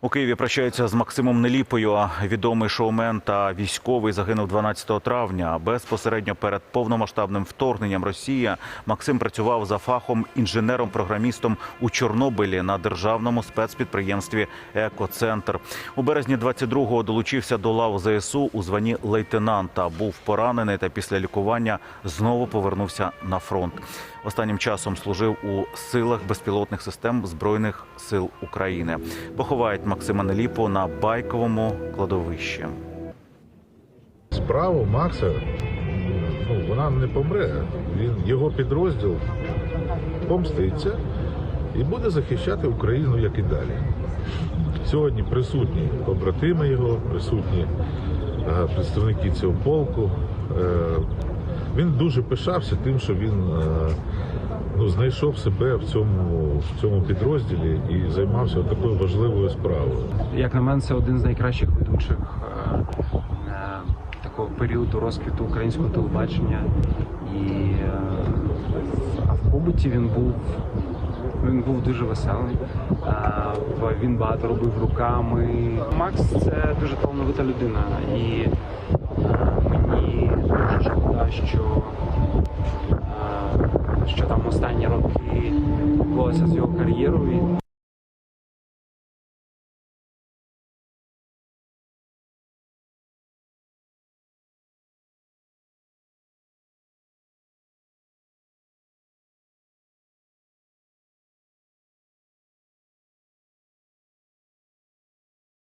У Києві прощаються з Максимом Неліпою. Відомий шоумен та військовий загинув 12 травня. Безпосередньо перед повномасштабним вторгненням Росії Максим працював за фахом інженером-програмістом у Чорнобилі на державному спецпідприємстві Екоцентр. У березні 22-го долучився до лав ЗСУ у званні лейтенанта. Був поранений та після лікування знову повернувся на фронт. Останнім часом служив у силах безпілотних систем збройних сил України. Поховають Максима Неліпу на байковому кладовищі. Справа Макса, ну, вона не помре. Він, його підрозділ помститься і буде захищати Україну, як і далі. Сьогодні присутні побратими його, присутні е, представники цього полку. Е, Він дуже пишався тим, що він е, ну, знайшов себе в цьому, в цьому підрозділі і займався такою важливою справою. Як на мене, це один з найкращих ведучих е, е, такого періоду розквіту українського телебачення. І е, а в побуті він був. Він був дуже веселий. Е, Він багато робив руками. Макс це дуже талановита людина, і е, мені дуже шкода, що, е, що там останні роки відбулося з його кар'єрою.